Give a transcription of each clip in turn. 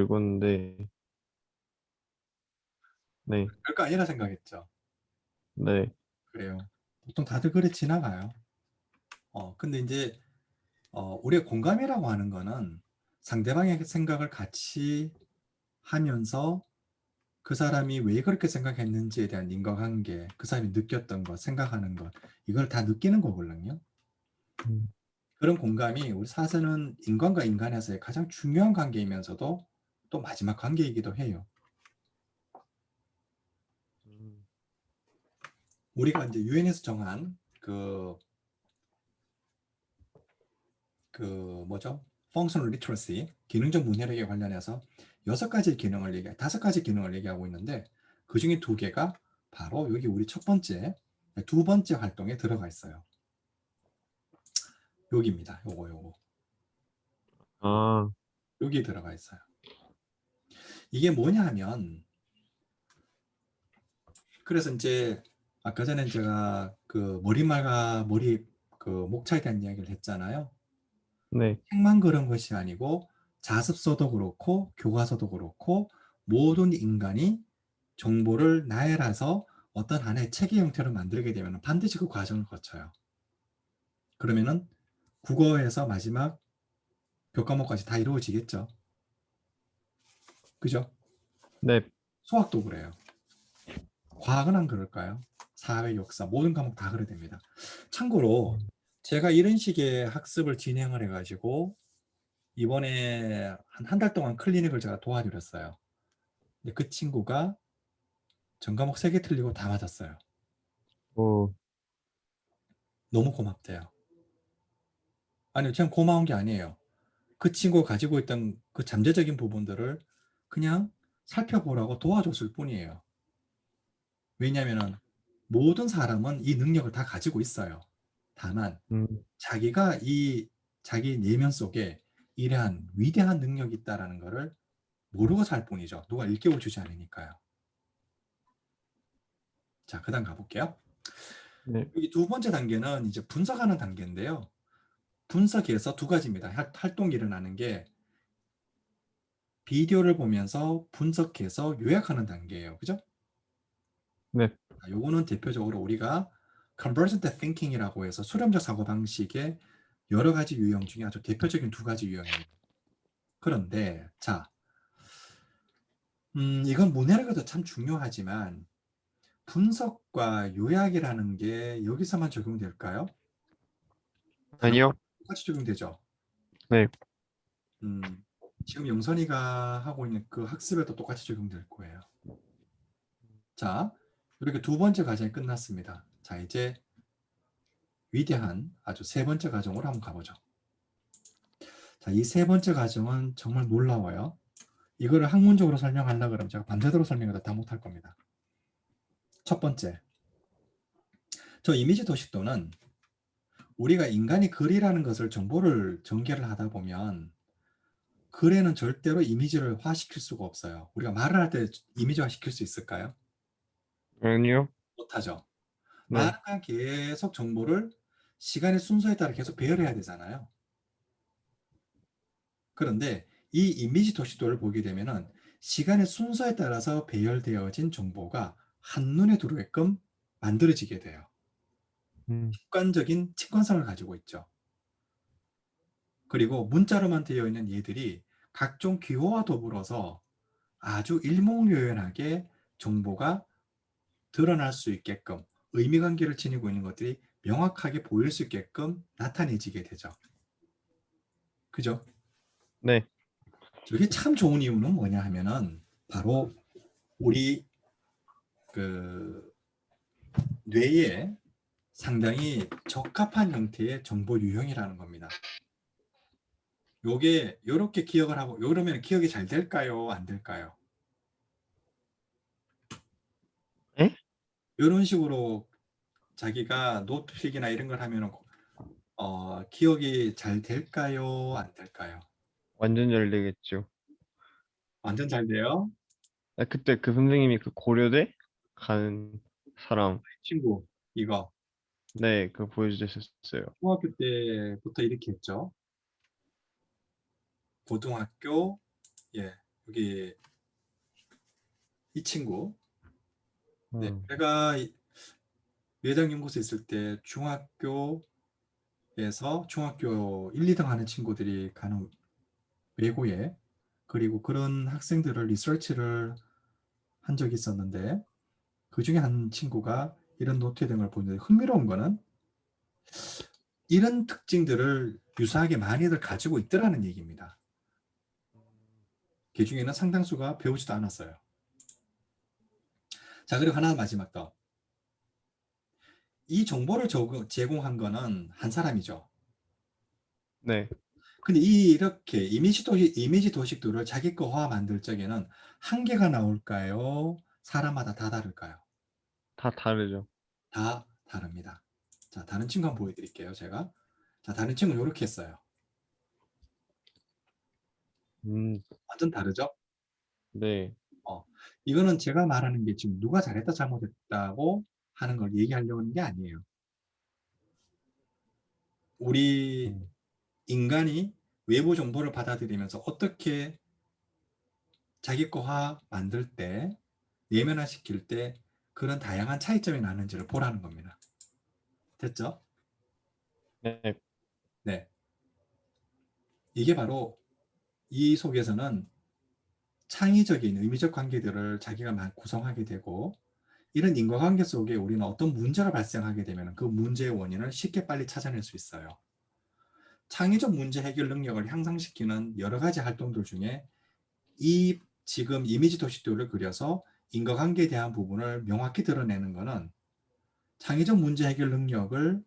읽었는데 네, 별거 아니라 생각했죠. 네, 그래요. 보통 다들 그래 지나가요. 어, 근데 이제 어, 우리가 공감이라고 하는 거는 상대방의 생각을 같이 하면서 그 사람이 왜 그렇게 생각했는지에 대한 인과관계, 그 사람이 느꼈던 것, 생각하는 것, 이걸 다 느끼는 거거든요. 음. 그런 공감이 우리 사서는 인간과 인간에서의 가장 중요한 관계이면서도 또 마지막 관계이기도 해요. 음, 우리가 이제 유엔에서 정한 그, 그 뭐죠? Functional Literacy, 기능적 문해력에 관련해서 여섯 가지 기능을 얘기, 다섯 가지 기능을 얘기하고 있는데 그 중에 두 개가 바로 여기 우리 첫 번째, 두 번째 활동에 들어가 있어요. 여기입니다. 요거 요거. 아, 여기 들어가 있어요. 이게 뭐냐 하면 그래서 이제 아까 전에 제가 그 머리말과 머리 그 목차에 대한 이야기를 했잖아요. 네, 책만 그런 것이 아니고 자습서도 그렇고 교과서도 그렇고 모든 인간이 정보를 나열해서 어떤 하나의 책의 형태로 만들게 되면 반드시 그 과정을 거쳐요. 그러면은 국어에서 마지막 교과목까지 다 이루어지겠죠. 그죠? 네, 수학도 그래요. 과학은 안 그럴까요? 사회, 역사 모든 과목 다 그래야 됩니다. 참고로 제가 이런 식의 학습을 진행을 해가지고 이번에 한 한 달 동안 클리닉을 제가 도와드렸어요. 근데 그 친구가 전 과목 3개 틀리고 다 맞았어요. 오, 너무 고맙대요. 아니요, 그냥 고마운 게 아니에요. 그 친구가 가지고 있던 그 잠재적인 부분들을 그냥 살펴보라고 도와줬을 뿐이에요. 왜냐하면 모든 사람은 이 능력을 다 가지고 있어요. 다만 음, 자기가 이 자기 내면 속에 이러한 위대한 능력이 있다라는 것을 모르고 살 뿐이죠. 누가 일깨워 주지 않으니까요. 자, 그다음 가볼게요. 네, 여기 두 번째 단계는 이제 분석하는 단계인데요. 분석에서 두 가지입니다. 활- 활동이 일어나는 게 비디오를 보면서 분석해서 요약하는 단계예요. 그죠? 네, 자, 요거는 대표적으로 우리가 convergent thinking이라고 해서 수렴적 사고 방식의 여러 가지 유형 중에 아주 대표적인 두 가지 유형입니다. 그런데 자, 음, 이건 문해력에도 참 중요하지만 분석과 요약이라는 게 여기서만 적용될까요? 아니요, 똑같이 적용되죠. 네. 음, 지금 영선이가 하고 있는 그 학습에도 똑같이 적용될 거예요. 자, 이렇게 두 번째 과정이 끝났습니다. 자, 이제 위대한 아주 세 번째 과정으로 한번 가보죠. 자, 이 세 번째 과정은 정말 놀라워요. 이거를 학문적으로 설명하려고 그러면 제가 밤새도록 설명해도 다 못할 겁니다. 첫 번째, 저 이미지 도식도는 우리가 인간이 글이라는 것을 정보를 전개를 하다 보면 글에는 절대로 이미지를 화시킬 수가 없어요. 우리가 말을 할 때 이미지화 시킬 수 있을까요? 아니요, 못하죠. 네, 말은 계속 정보를 시간의 순서에 따라 계속 배열해야 되잖아요. 그런데 이 이미지 도시도를 보게 되면은 시간의 순서에 따라서 배열되어진 정보가 한눈에 들어오게끔 만들어지게 돼요. 음, 직관적인 직관성을 가지고 있죠. 그리고 문자로만 되어 있는 얘들이 각종 기호와 더불어서 아주 일목요연하게 정보가 드러날 수 있게끔 의미관계를 지니고 있는 것들이 명확하게 보일 수 있게끔 나타내지게 되죠. 그죠? 네, 저게 참 좋은 이유는 뭐냐 하면은 바로 우리 그 뇌에 상당히 적합한 형태의 정보 유형이라는 겁니다. 요게 요렇게 기억을 하고 요러면 기억이 잘 될까요? 안 될까요? 에? 요런 식으로 자기가 노트 필기나 이런 걸 하면 어, 기억이 잘 될까요? 안 될까요? 완전 잘 되겠죠. 완전 잘 돼요. 아, 그때 그 선생님이 그 고려대 가는 사람, 친구 이거 네, 그거 보여주셨어요. 중학교 때부터 이렇게 했죠. 고등학교 예 여기 이 친구 네, 음, 제가 이- 외장 연구소에 있을 때 중학교에서 중학교 1, 2등 하는 친구들이 가는 외고에 그리고 그런 학생들을 리서치를 한 적이 있었는데 그 중에 한 친구가 이런 노트 등을 보는데 흥미로운 거는 이런 특징들을 유사하게 많이들 가지고 있더라는 얘기입니다. 그 중에는 상당수가 배우지도 않았어요. 자, 그리고 하나 마지막 더. 이 정보를 적- 제공한 거는 한 사람이죠. 네. 근데 이 이렇게 이미지 도시 이미지 도식들을 자기 거화 만들 적에는 한 개가 나올까요? 사람마다 다 다를까요? 다 다르죠. 다 다릅니다. 자, 다른 친구 한번 보여드릴게요. 제가. 자, 다른 친구는 이렇게 했어요. 음, 완전 다르죠? 네. 이거는 제가 말하는 게 지금 누가 잘했다 잘못했다고 하는 걸 얘기하려고 하는 게 아니에요. 우리 음. 인간이 외부 정보를 받아들이면서 어떻게 자기 거화 만들 때 내면화 시킬 때 그런 다양한 차이점이 나는지를 보라는 겁니다. 됐죠? 네. 네. 이게 바로 이 속에서는 창의적인 의미적 관계들을 자기가 만- 구성하게 되고 이런 인과관계 속에 우리는 어떤 문제가 발생하게 되면 그 문제의 원인을 쉽게 빨리 찾아낼 수 있어요. 창의적 문제 해결 능력을 향상시키는 여러 가지 활동들 중에 이 지금 이미지 도시도를 그려서 인과관계에 대한 부분을 명확히 드러내는 것은 창의적 문제 해결 능력을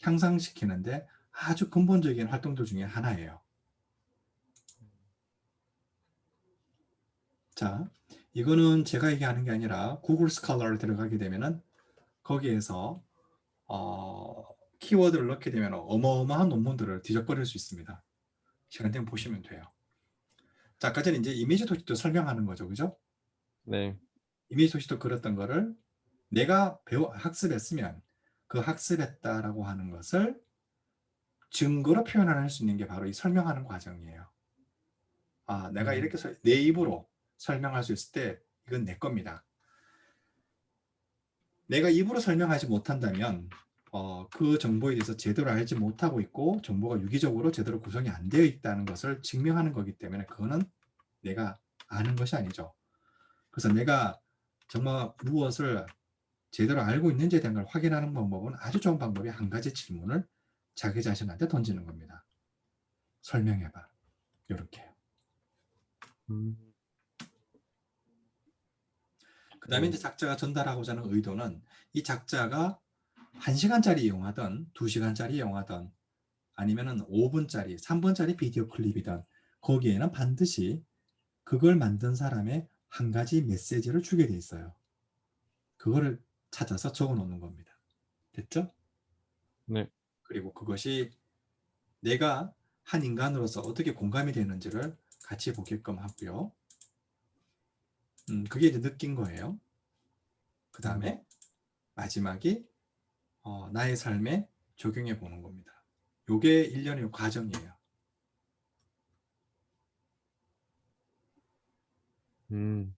향상시키는데 아주 근본적인 활동들 중에 하나예요. 자, 이거는 제가 얘기하는 게 아니라 구글 스칼러를 들어가게 되면은 거기에서 어, 키워드를 넣게 되면 어마어마한 논문들을 뒤적거릴 수 있습니다. 시간 되면 보시면 돼요. 자, 아까 전에 이제 이미지 도시도 설명하는 거죠, 그죠? 네. 이미지 도시도 그렸던 거를 내가 배워 학습했으면 그 학습했다라고 하는 것을 증거로 표현할 수 있는 게 바로 이 설명하는 과정이에요. 아, 내가 음. 이렇게 설- 내 입으로 설명할 수 있을 때 이건 내 겁니다. 내가 입으로 설명하지 못한다면 어, 그 정보에 대해서 제대로 알지 못하고 있고 정보가 유기적으로 제대로 구성이 안 되어 있다는 것을 증명하는 거기 때문에 그거는 내가 아는 것이 아니죠. 그래서 내가 정말 무엇을 제대로 알고 있는지에 대한 걸 확인하는 방법은 아주 좋은 방법이 한 가지 질문을 자기 자신한테 던지는 겁니다. 설명해봐. 이렇게요. 음, 그 다음에 네. 이제 작자가 전달하고자 하는 의도는 이 작자가 1시간짜리 이용하던 2시간짜리 이용하던 아니면은 5분짜리, 3분짜리 비디오 클립이든 거기에는 반드시 그걸 만든 사람의 한 가지 메시지를 주게 돼 있어요. 그거를 찾아서 적어 놓는 겁니다. 됐죠? 네. 그리고 그것이 내가 한 인간으로서 어떻게 공감이 되는지를 같이 보게끔 하고요. 음, 그게 이제 느낀 거예요. 그 다음에 마지막이 어, 나의 삶에 적용해 보는 겁니다. 요게 일련의 과정이에요. 음,